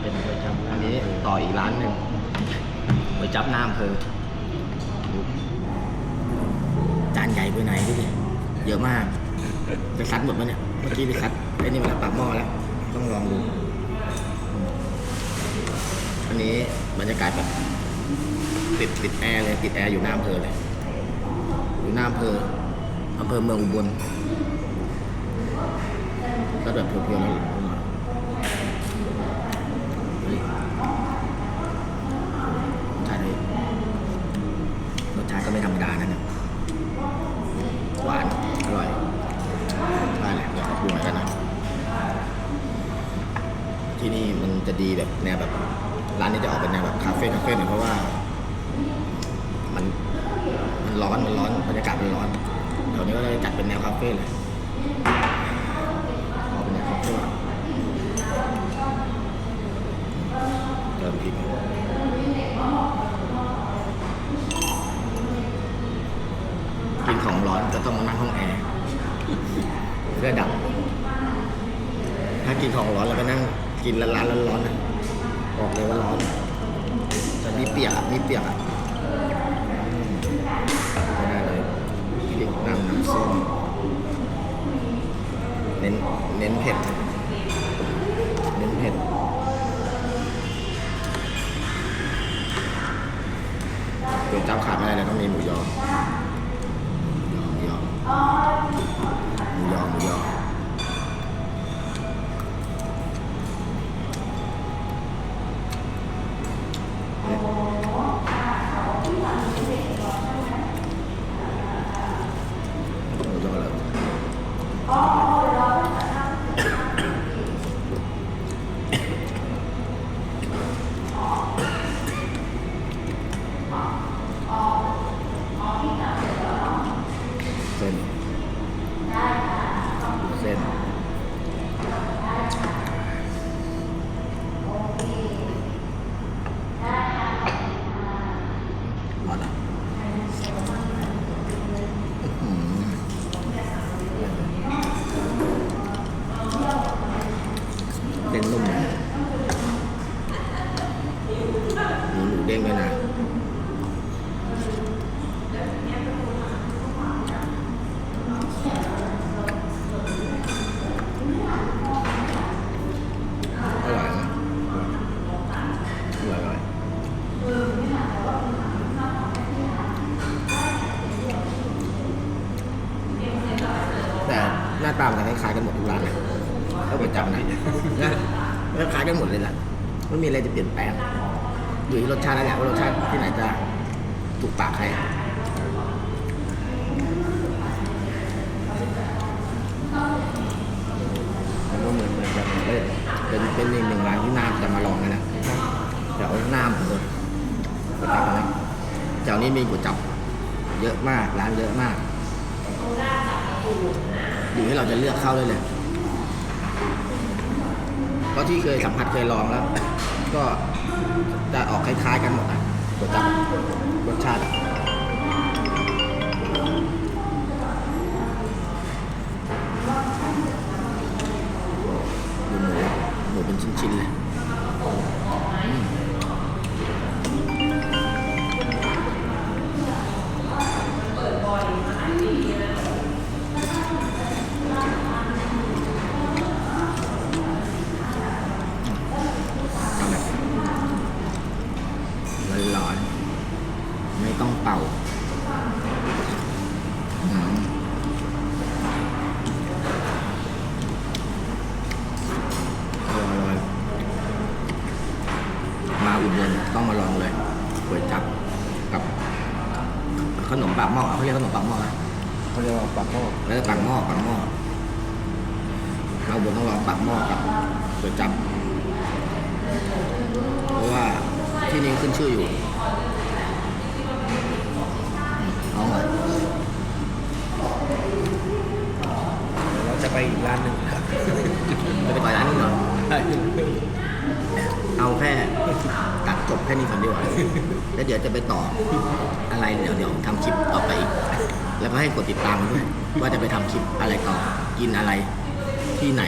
เป็นก๋วยจับอันนี้ต่ออีกร้านหนึ่งก๋วยจับน้ำเพอจานใหญ่ไปไหนดูดิเยอะมากจะซัดหมดไหมเนี่ย เมื่อกี้ไปซัดไอ้นี่มาแล้วปากหม้อแล้ว ต้องลองดู อันนี้บรรยากาศแบบติดติดแอร์เลยติดแอร์อยู่หน้าอำเภอเลย อยู่หน้าอำเภออำเภอเมืองอุบลก็แบบเพียวๆแล้วลงมาเฮ้ยรสชาติเลยรสชาติก็ไม่ ธรรมดานะเนี่ยหวานอร่อยได้แหละอยากจะปรุงเหมือนกันนะ ที่นี่มันจะดีแบบแนวแบบร้านนี้จะออกเป็นแนวแบบคาเฟ่คาเฟ่หน่อยเพราะว่า มันมันร้อนมันร้อนบรรยากาศมันร้อนแถวนี้ก็เลยจัดเป็นแนวคาเฟ่เลยออกเป็นแนวคาเฟ่เติมพริกกิน ของร้อนก็ต้องมานั่งห้องแอร์เพื่อดับ ถ้ากินของร้อนแล้วก็นั่งกินร้านร้อนๆนะบอกเลยว่าร้อนจะมีเปียกมีเปียกอะอืมก็ได้เลยพริกน้ำน้ำส้มเน้นเน้นเผ็ดเน้นเผ็ดเดี๋ยวจับขาดไม่ได้เลยต้องมีหมูยอ มู ด้งด้วยนะอร่อยนะอร่อยอร่อยแต่หน้าตามันจะคล้ายๆกันหมดทุกร้านเลยถ้าไปจับนะนะคล้ายกันหมดเลยแหละไม่มีอะไรจะเปลี่ยนแปลง อยู่ที่รสชาตินั่นแหละว่ารสชาติที่ไหนจะถูกปากใครมันก็เหมือนเหมือนกันเป็นเป็นอีกหนึ่งร้านที่น่าจะมาลองกันนะเดี๋ยวหน้าผมเลยก๋วยจั๊บนะแถวนี้มีก๋วยจั๊บเยอะมากร้านเยอะมากอยู่ที่เราจะเลือกเข้าได้เลยเพราะที่เคยสัมผัสเคยลองแล้ว ก็ จะออกคล้ายๆกันหมดอะก๋วยจั๊บรสชาติอะ ต้องเป่าอืมอร่อยๆมาอุบลต้องมาลองเลยก๋วยจับกับ ขนมปากหม้อเขาเรียกขนมปากหม้อนะเขาเรียกว่าปากหม้อแล้วปากหม้อปากหม้อเราบนต้องลองปากหม้อกับก๋วยจับ เพราะว่าที่นี่ขึ้นชื่ออยู่ อีกร้านหนึ่งครับจะไปต่อยร้านนึงเหรอเอาแค่ตัดจบแค่นี้ก่อนดีกว่าแล้วเดี๋ยวจะไปต่ออะไรเดี๋ยวเดี๋ยวทำคลิปต่อไปอีกแล้วก็ให้กดติดตามด้วยว่าจะไปทำคลิปอะไรต่อกินอะไรที่ไหน